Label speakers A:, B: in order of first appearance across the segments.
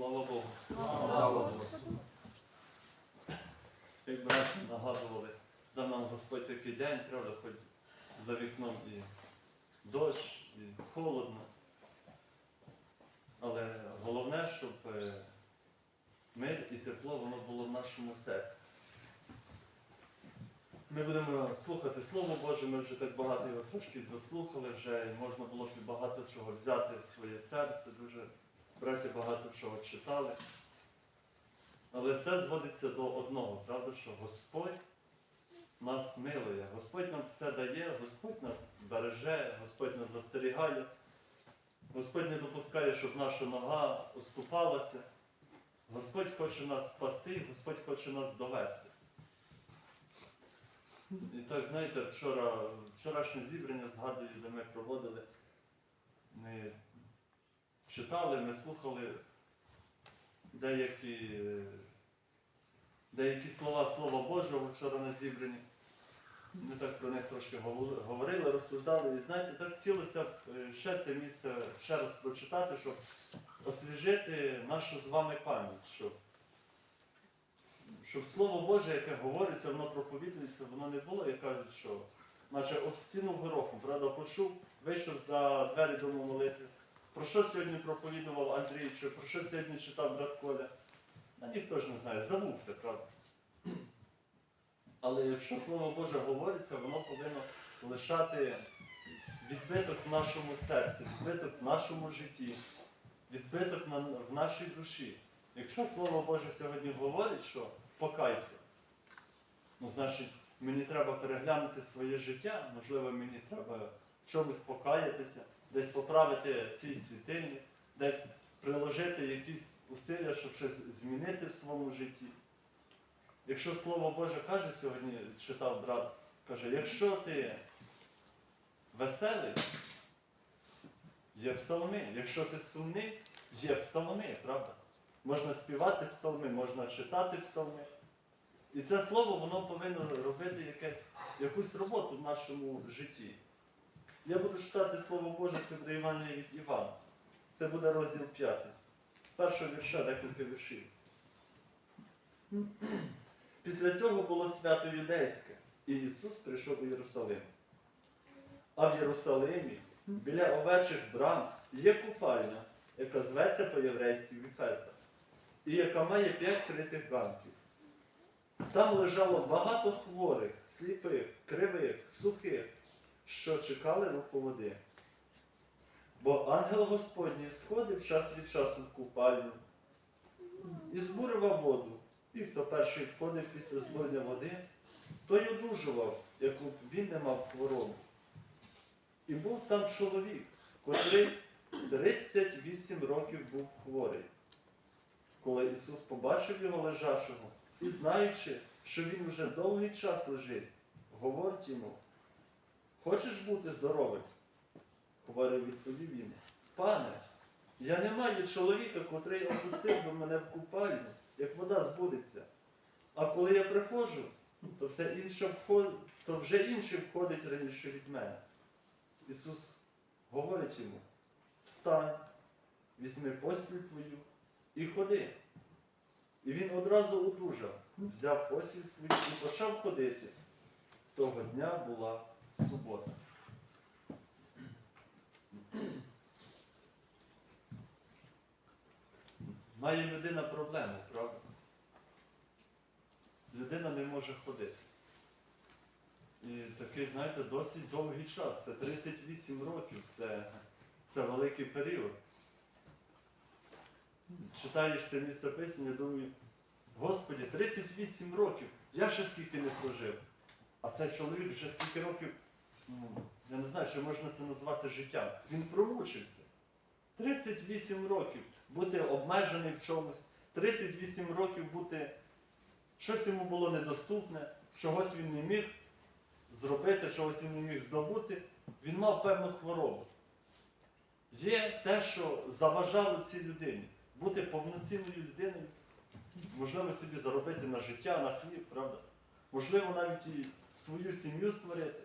A: Слава Богу.
B: Слава Богу.
A: Як брат нагадували, дав нам Господь такий день, правда, хоч за вікном і дощ, і холодно. Але головне, щоб е, мир і тепло воно було в нашому серці. Ми будемо слухати Слово Боже, ми вже так багато його трошки заслухали, вже можна було б багато чого взяти в своє серце. Дуже браті багато чого читали. Але все зводиться до одного, правда, що Господь нас милує, Господь нам все дає, Господь нас береже, Господь нас застерігає, Господь не допускає, щоб наша нога уступалася. Господь хоче нас спасти, Господь хоче нас довести. І так, знаєте, вчора, вчорашнє зібрання, згадую, де ми проводили, ми читали, ми слухали деякі, деякі слова Слова Божого вчора на зібранні. Ми так про них трошки говорили, розсуждали. І знаєте, так хотілося б е, ще це місце ще раз прочитати, щоб освіжити нашу з вами пам'ять, щоб, щоб Слово Боже, яке говориться, воно проповідується, воно не було, як кажуть, що наче об стіну горохом, правда, почув, вийшов за двері дому молитви. Про що сьогодні проповідував Андрій, чи про що сьогодні читав брат Коля? А ніхто ж не знає, забувся, правда. Але якщо Слово Боже говориться, воно повинно лишати відбиток в нашому серці, відбиток в нашому житті, відбиток в нашій душі. Якщо Слово Боже сьогодні говорить, що покайся, ну значить мені треба переглянути своє життя, можливо, мені треба в чомусь покаятися, десь поправити свій світильник, десь приложити якісь усилля, щоб щось змінити в своєму житті. Якщо Слово Боже каже сьогодні, читав брат, каже, якщо ти веселий, є псалми. Якщо ти сумний, є псалми, правда? Можна співати псалми, можна читати псалми. І це слово воно повинно робити якесь, якусь роботу в нашому житті. Я буду читати Слово Боже, це буде Івангеліє від Івана. Це буде розділ 5. З першого вірша декілька віршів. Після цього було свято юдейське, і Ісус прийшов у Єрусалим. А в Єрусалимі, біля овечих брам, є купальня, яка зветься по-єврейськи Віфезда, і яка має п'ять критих ганків. Там лежало багато хворих, сліпих, кривих, сухих, що чекали руху води. Бо ангел Господній сходив час від часу в купальню і збурював воду. І хто перший входив після збурення води, той одужував, яку б він не мав хворобу. І був там чоловік, котрий 38 років був хворий. Коли Ісус побачив його лежачого і знаючи, що він уже довгий час лежить, говорить йому, хочеш бути здоровим? Хворий відповів йому, пане, я не маю чоловіка, котрий опустив би мене в купальню, як вода збудеться. А коли я приходжу, то все інше вход... то вже інше входить раніше від мене. Ісус говорить йому, встань, візьми постіль твою і ходи. І він одразу одужав, взяв постіль свою і почав ходити. Того дня була субота. Має людина проблему, правда? Людина не може ходити. І такий, знаєте, досить довгий час. Це 38 років, це, це великий період. Читаєш це місце писання, думаю, Господі, 38 років, я ще скільки не прожив. А цей чоловік вже скільки років, ну, я не знаю, чи можна це назвати життям. Він промучився. 38 років бути обмежений в чомусь, 38 років бути, щось йому було недоступне, чогось він не міг зробити, чогось він не міг здобути, він мав певну хворобу. Є те, що заважало цій людині бути повноцінною людиною, можливо, собі заробити на життя, на хліб, правда? Можливо, навіть і свою сім'ю створити.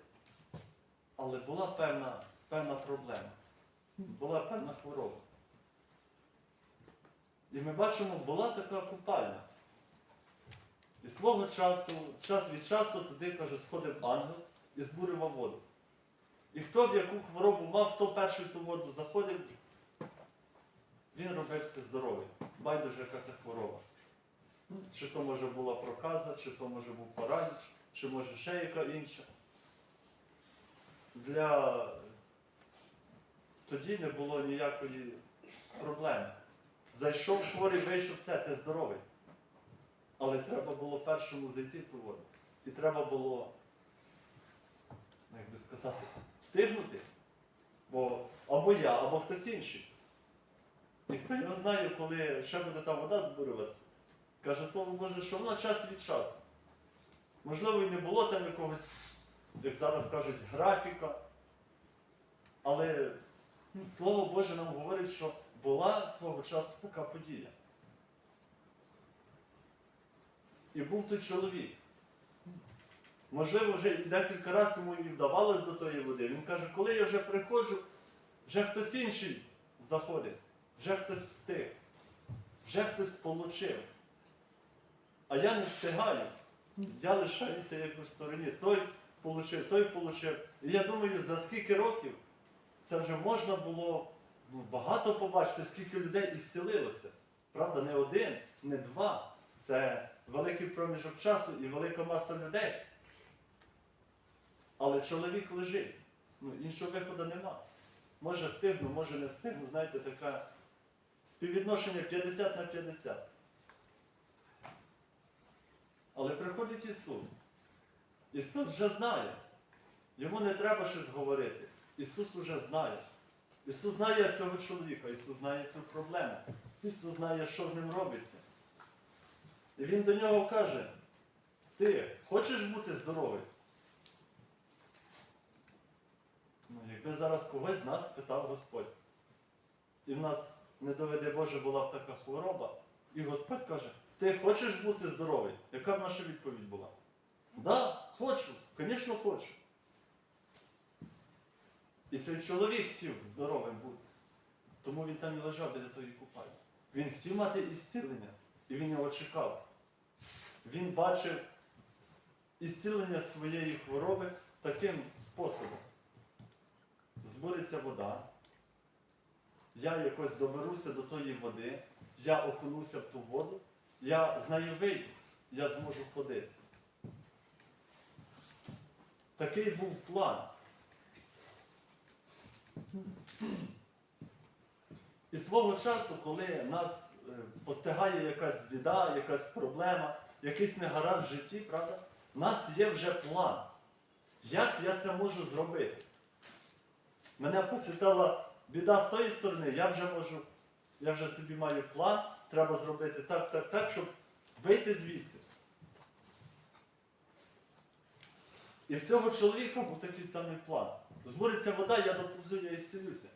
A: Але була певна, певна проблема, була певна хвороба. І ми бачимо, була така купальня. І свого часу, час від часу туди, каже, сходив ангел і збурював воду. І хто б яку хворобу мав, хто перший ту воду заходив, він робився здоровий. Байдуже, яка це хвороба. Чи то може була проказа, чи то може був параліч, чи може ще яка інша. Для тоді не було ніякої проблеми. Зайшов хворий, вийшов все, ти здоровий. Але треба було першому зайти в ту воду. І треба було, як би сказати, встигнути. Бо або я, або хтось інший. Ніхто його знає, коли ще буде та вода збурюватися. Каже слово Боже, що вона час від часу. Можливо, і не було там якогось, як зараз кажуть, графіка. Але Слово Боже нам говорить, що була свого часу така подія. І був той чоловік. Можливо, вже декілька разів йому і вдавалось до тої води. Він каже, коли я вже приходжу, вже хтось інший заходить, вже хтось встиг, вже хтось получив. А я не встигаю. Я лишаюся якби в стороні. Той получив, той получив. І я думаю, за скільки років це вже можна було ну, багато побачити, скільки людей ісцілилося. Правда, не один, не два. Це великий проміжок часу і велика маса людей. Але чоловік лежить. Ну, іншого виходу нема. Може встигну, може не встигну. Знаєте, таке співвідношення 50 на 50. Але приходить Ісус. Ісус вже знає. Йому не треба щось говорити. Ісус уже знає. Ісус знає цього чоловіка, Ісус знає цю проблему. Ісус знає, що з ним робиться. І Він до нього каже: Ти хочеш бути здоровий? Ну, якби зараз когось з нас питав Господь. І в нас, не доведе Боже, була б така хвороба, і Господь каже, ти хочеш бути здоровий? Яка б наша відповідь була? Так, да, хочу, звісно, хочу. І цей чоловік хотів здоровим бути. Тому він там і лежав біля тої купальні. Він хотів мати ісцілення, і він його чекав. Він бачив ісцілення своєї хвороби таким способом. Збуриться вода, я якось доберуся до тої води, я окунуся в ту воду, я з нею вийду, я зможу ходити. Такий був план. І свого часу, коли нас е, постигає якась біда, якась проблема, якийсь негаразд в житті, правда, в нас є вже план. Як я це можу зробити? Мене посвітила біда з тої сторони, я вже можу, я вже собі маю план, треба зробити так, так, так, щоб вийти звідси. І в цього чоловіка був такий самий план. Збуриться вода, я доповзу, я ісцілюся.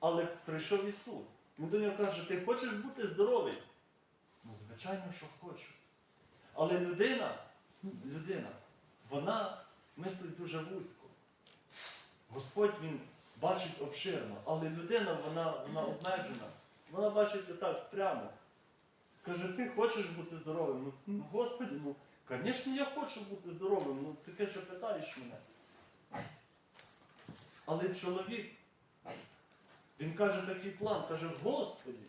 A: Але прийшов Ісус. Він до нього каже, ти хочеш бути здоровий? Ну, звичайно, що хочу. Але людина, людина, вона мислить дуже вузько. Господь Він бачить обширно, але людина, вона, вона обмежена. Вона бачить отак прямо. Каже, ти хочеш бути здоровим? Ну, ну Господи, ну, звісно, я хочу бути здоровим, ну таке що питаєш мене. Але чоловік, він каже такий план, каже, Господі,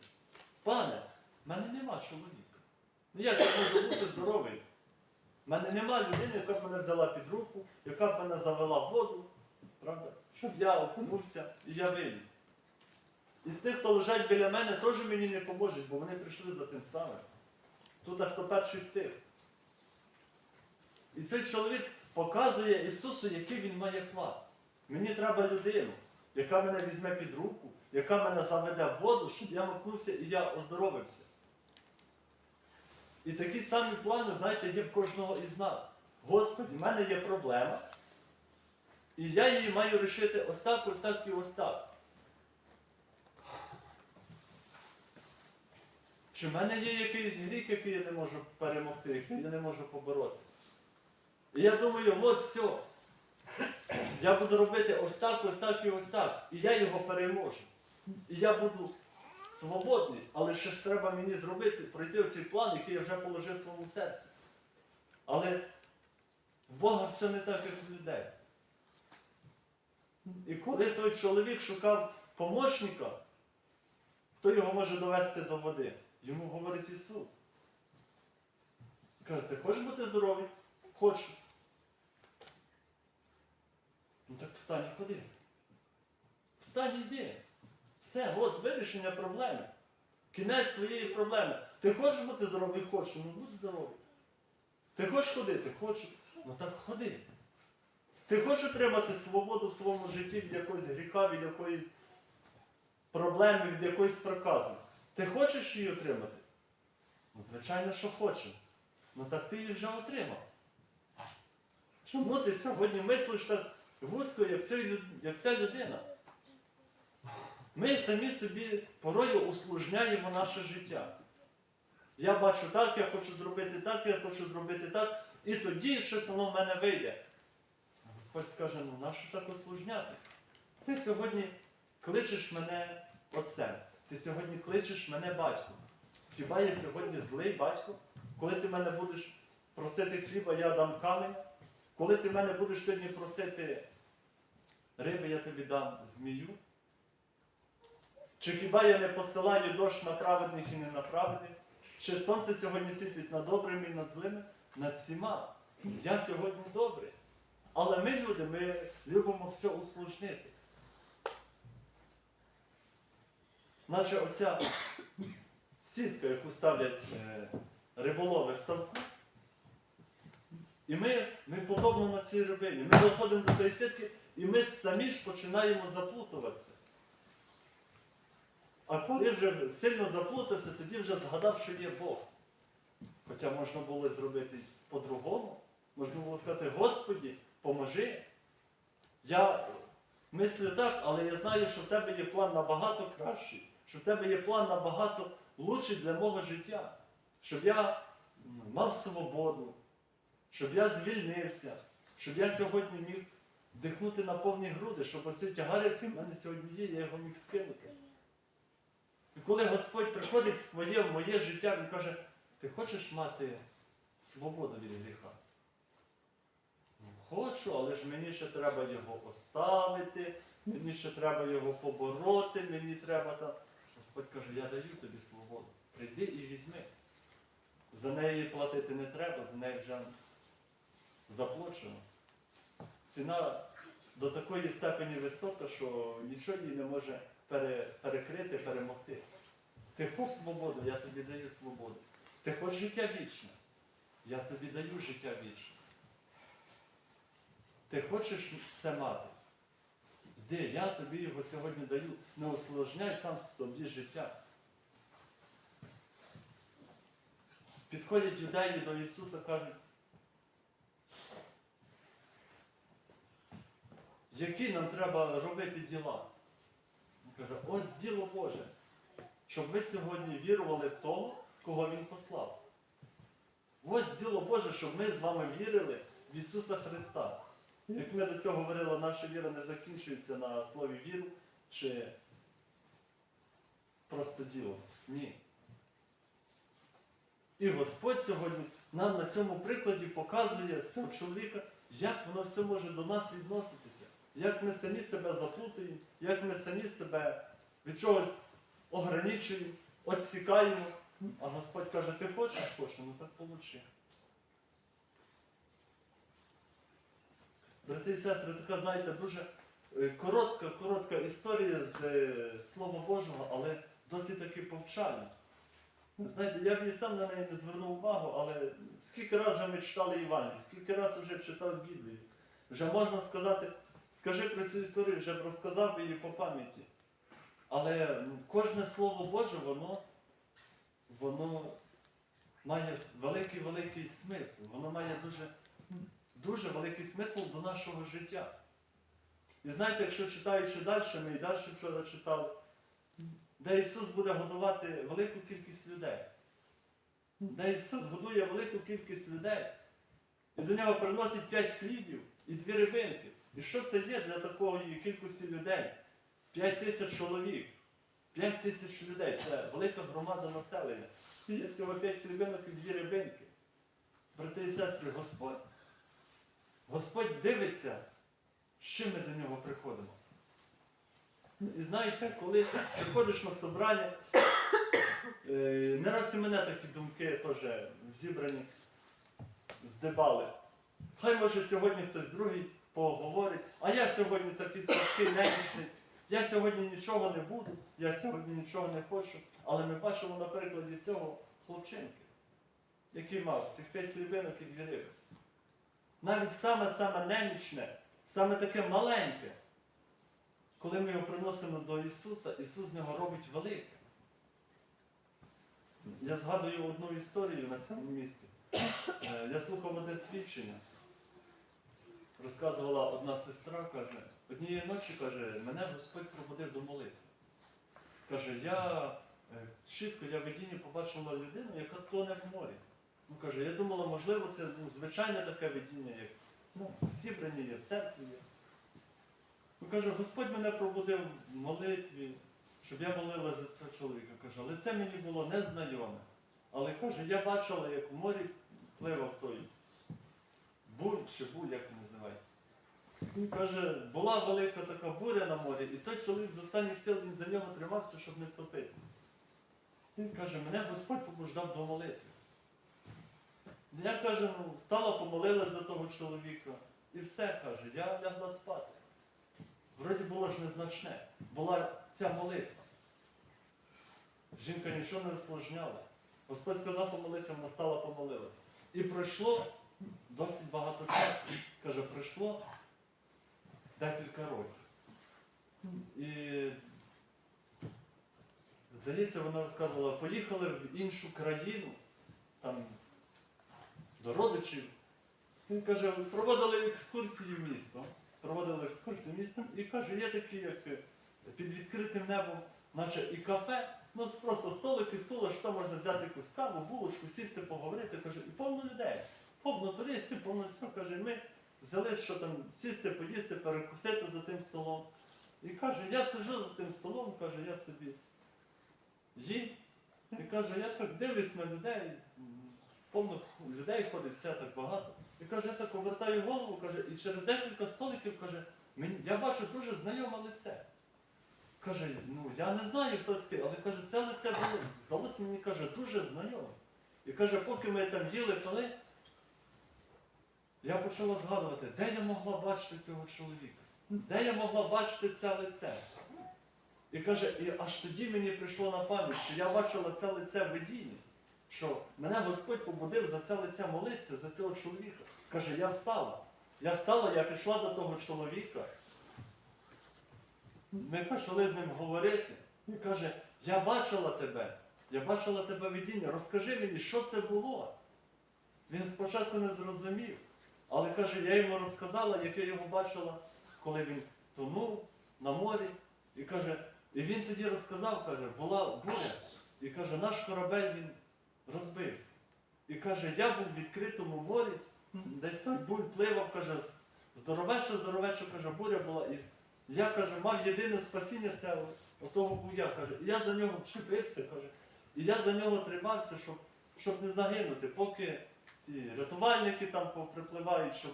A: пане, в мене нема чоловіка. Ну як я можу бути здоровий? В мене нема людини, яка б мене взяла під руку, яка б мене завела в воду, правда? щоб я окунувся і я виліз. І з тих, хто лежать біля мене, теж мені не поможуть, бо вони прийшли за тим самим. Тут хто перший встиг. І цей чоловік показує Ісусу, який він має план. Мені треба людину, яка мене візьме під руку, яка мене заведе в воду, щоб я макнувся і я оздоровився. І такі самі плани, знаєте, є в кожного із нас. Господи, в мене є проблема. І я її маю рішити ось так, ось і ось. Чи в мене є якийсь гріх, який я не можу перемогти, який я не можу побороти? І я думаю, от все. Я буду робити ось так, ось так і ось так. І я його переможу. І я буду свободний, але ще ж треба мені зробити, пройти цей план, який я вже положив в своєму серці. Але в Бога все не так, як в людей. І коли той чоловік шукав помощника, хто його може довести до води? Йому говорить Ісус. Каже, ти хочеш бути здоровий? Хочу. Ну так встань і ходи. Встань і йди. Все, от вирішення проблеми. Кінець твоєї проблеми. Ти хочеш бути здоровий? Хочу. Ну будь здоровий. Ти хочеш ходити? Хочу. Ну так ходи. Ти хочеш отримати свободу в своєму житті від якогось гріха, від якоїсь проблеми, від якоїсь прокази. Ти хочеш її отримати? Ну, звичайно, що хочеш. Ну так ти її вже отримав. Чому ти сьогодні мислиш так вузько, як, ця як ця людина? Ми самі собі порою усложняємо наше життя. Я бачу так, я хочу зробити так, я хочу зробити так, і тоді щось воно в мене вийде. Господь скаже, ну нащо так усложняти? Ти сьогодні кличеш мене отцем, ти сьогодні кличеш мене батьком. Хіба я сьогодні злий батько? Коли ти мене будеш просити хліба, я дам камінь. Коли ти мене будеш сьогодні просити риби, я тобі дам змію. Чи хіба я не посилаю дощ на праведних і не на праведних? Чи сонце сьогодні світить над добрими і над злими? Над всіма. Я сьогодні добрий. Але ми, люди, ми любимо все усложнити. Наче оця сітка, яку ставлять е, риболови в ставку. І ми, ми подобно на цій рибині. Ми доходимо до тієї сітки, і ми самі ж починаємо заплутуватися. А коли вже сильно заплутався, тоді вже згадав, що є Бог. Хоча можна було зробити по-другому. Можна було сказати, Господі, поможи. Я мислю так, але я знаю, що в тебе є план набагато кращий, що в тебе є план набагато лучший для мого життя. Щоб я мав свободу, щоб я звільнився, щоб я сьогодні міг дихнути на повні груди, щоб оцей тягар, який в мене сьогодні є, я його міг скинути. І коли Господь приходить в твоє, в моє життя, Він каже, ти хочеш мати свободу від гріха? Ну, Хочу, але ж мені ще треба його поставити, мені ще треба його побороти, мені треба там. Господь каже, я даю тобі свободу. Прийди і візьми. За неї платити не треба, за неї вже заплачено. Ціна до такої степені висока, що нічого її не може перекрити, перемогти. Ти хочеш свободу, я тобі даю свободу. Ти хочеш життя вічне, я тобі даю життя вічне. Ти хочеш це мати? Йди, я тобі його сьогодні даю. Не усложняй сам собі життя. Підходять юдеї до Ісуса, кажуть, які нам треба робити діла? Він каже, ось діло Боже, щоб ви сьогодні вірували в того, кого Він послав. Ось діло Боже, щоб ми з вами вірили в Ісуса Христа. Як ми до цього говорили, наша віра не закінчується на слові віру чи просто діло. Ні. І Господь сьогодні нам на цьому прикладі показує цього чоловіка, як воно все може до нас відноситися, як ми самі себе заплутаємо, як ми самі себе від чогось ограничуємо, відсікаємо. А Господь каже, ти хочеш, хочу, ну так получи. Брати і сестри, така, знаєте, дуже е, коротка, коротка історія з е, Слова Божого, але досить таки повчальна. Знаєте, я б і сам на неї не звернув увагу, але скільки разів вже ми читали Івангелію, скільки разів вже читав Біблію. Вже можна сказати, скажи про цю історію, вже б розказав її по пам'яті. Але кожне слово Боже, воно, воно має великий-великий смисл. Воно має дуже, дуже великий смисл до нашого життя. І знаєте, якщо читаючи далі, ми і далі вчора читали, де Ісус буде годувати велику кількість людей. Де Ісус годує велику кількість людей. І до нього приносять п'ять хлібів і дві рибинки. І що це є для такої кількості людей? П'ять тисяч чоловік. 5 тисяч людей це велика громада населення. Є всього 5 хлібинок і дві рибинки. Брати і сестри, Господь, Господь дивиться, чим ми до нього приходимо. І знаєте, коли приходиш на собрання, е, не раз і мене такі думки теж зібрані, здибали. Хай може сьогодні хтось другий поговорить, а я сьогодні такий слабкий, немічний, я сьогодні нічого не буду, я сьогодні нічого не хочу. Але ми бачимо на прикладі цього хлопчинки, який мав цих п'ять хлібинок і дві риби. Навіть саме-саме немічне, саме таке маленьке, коли ми його приносимо до Ісуса, Ісус з нього робить велике. Я згадую одну історію на цьому місці. Е, Я слухав одне свідчення. Розказувала одна сестра, каже, однієї ночі каже, мене Господь пробудив до молитви. Каже, я е, чітко я в видінні побачила людину, яка тоне в морі. Ну, каже, я думала, можливо, це ну, звичайне таке видіння, як ну, зібрані є, в церкві є. Ну, каже, Господь мене пробудив в молитві, щоб я молила за цього чоловіка. Каже, але це мені було незнайоме. Але каже, я бачила, як в морі пливав той бур чи буль, як він називається. Він каже, була велика така буря на морі, і той чоловік з останніх сил він за нього тримався, щоб не втопитися. Він каже, мене Господь побуждав до молитви. Я каже, ну, стала помолилась за того чоловіка. І все каже, я лягла спати. Вроді було ж незначне. Була ця молитва. Жінка нічого не осложняла. Господь сказав помолитися, вона стала помолилась. І пройшло досить багато часу. Каже, пройшло декілька років. І здається, вона розказувала, поїхали в іншу країну, там до родичів. Він каже, проводили екскурсію містом. Проводили екскурсію містом і каже, є такі, як е, під відкритим небом, наче і кафе, ну просто столик і стула, що там можна взяти якусь каву, булочку, сісти, поговорити. Каже, і повно людей, повно туристів, повно всього. Каже, ми взяли, що там сісти, поїсти, перекусити за тим столом. І каже, я сиджу за тим столом, каже, я собі їм. І каже, я так дивлюсь на людей, повно людей ходить, все так багато. І каже, я так повертаю голову, каже, і через декілька столиків каже, я бачу дуже знайоме лице. Каже, ну я не знаю, хто такий, але каже, це лице було, здалося мені, каже, дуже знайоме. І каже, поки ми там їли, пили, я почала згадувати, де я могла бачити цього чоловіка? Де я могла бачити це лице? І каже, і аж тоді мені прийшло на пам'ять, що я бачила це лице в видінні, що мене Господь побудив за це лице молитися, за цього чоловіка. Каже, я встала. Я встала, я пішла до того чоловіка. Ми почали з ним говорити. Він каже, я бачила тебе, я бачила тебе в видінні, розкажи мені, що це було. Він спочатку не зрозумів, але каже, я йому розказала, як я його бачила, коли він тонув на морі. І каже, і він тоді розказав, каже, була буря. І каже, наш корабель він розбився. І каже, я був в відкритому морі, десь той буль пливав, каже, здоровеча, здоровеча, каже, буря була. І я каже, мав єдине спасіння це отого буя. каже. Я за нього вчепився, каже. І я за нього тримався, щоб, щоб не загинути, поки ті рятувальники там поприпливають, щоб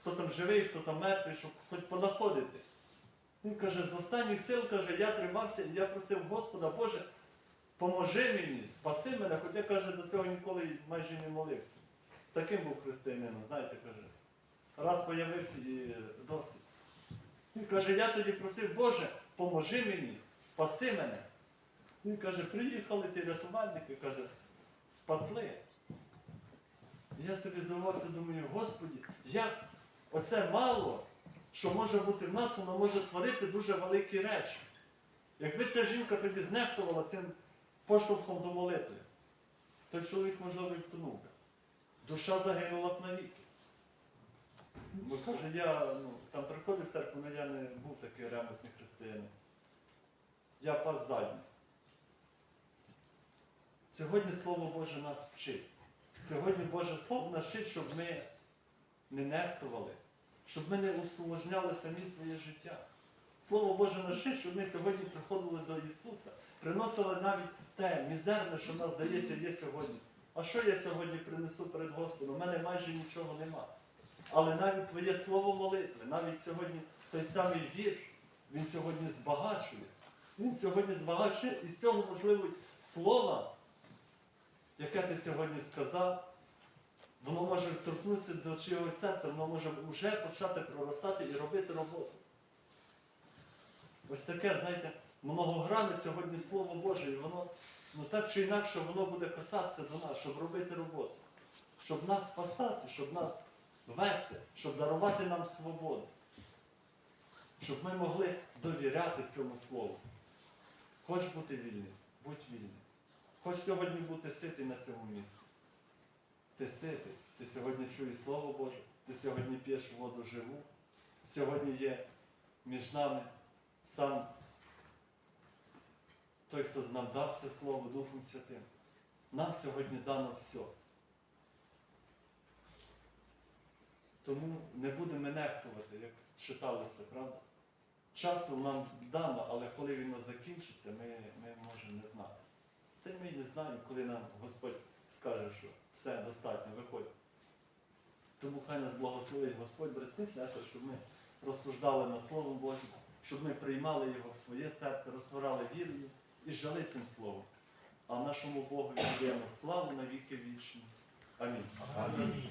A: хто там живий, хто там мертвий, щоб хоч понаходити. Він каже, з останніх сил каже, я тримався і я просив Господа, Боже, поможи мені, спаси мене, хоча каже, до цього ніколи майже не молився. Таким був християнином, знаєте, каже. Раз появився і досить. Він каже, я тоді просив, Боже, поможи мені, спаси мене. Він каже, приїхали ті рятувальники, каже, спасли. Я собі здивувався, думаю, Господі, як оце мало, що може бути в нас, воно може творити дуже великі речі. Якби ця жінка тоді знехтувала цим поштовхом до молитви, той чоловік, можливо, і втонув. Душа загинула б навіки. Бо каже, я ну, там приходив церкву, але я не був такий ревностний християнин. Я пас задній. Сьогодні Слово Боже нас вчить. Сьогодні Боже Слово нас вчить, щоб ми не нехтували, щоб ми не усложняли самі своє життя. Слово Боже навчить, щоб ми сьогодні приходили до Ісуса, приносили навіть те мізерне, що в нас здається, є сьогодні. А що я сьогодні принесу перед Господом? У мене майже нічого нема. Але навіть Твоє слово молитви, навіть сьогодні той самий вірш, він сьогодні збагачує. Він сьогодні збагачує і з цього, можливо, слова, яке ти сьогодні сказав, воно може торкнутися до чогось серця, воно може вже почати проростати і робити роботу. Ось таке, знаєте, многогранне сьогодні Слово Боже, і воно ну так чи інакше воно буде касатися до нас, щоб робити роботу, щоб нас спасати, щоб нас вести, щоб дарувати нам свободу, щоб ми могли довіряти цьому слову. Хочеш бути вільним, будь вільним. Хоч сьогодні бути ситий на цьому місці. Ти ситий, ти сьогодні чуєш Слово Боже, ти сьогодні п'єш воду живу. Сьогодні є між нами сам той, хто нам дав це Слово Духом Святим. Нам сьогодні дано все. Тому не будемо нехтувати, як читалося, правда? Часу нам дано, але коли він закінчиться, ми, ми можемо не знати. Та й ми не знаємо, коли нам Господь скаже, що все достатньо, виходь. Тому хай нас благословить Господь, брати, щоб ми розсуждали над Словом Божим, щоб ми приймали його в своє серце, розтворали вірою і жали цим Словом. А нашому Богу віддаємо славу на віки вічні. Амінь.
B: Амінь.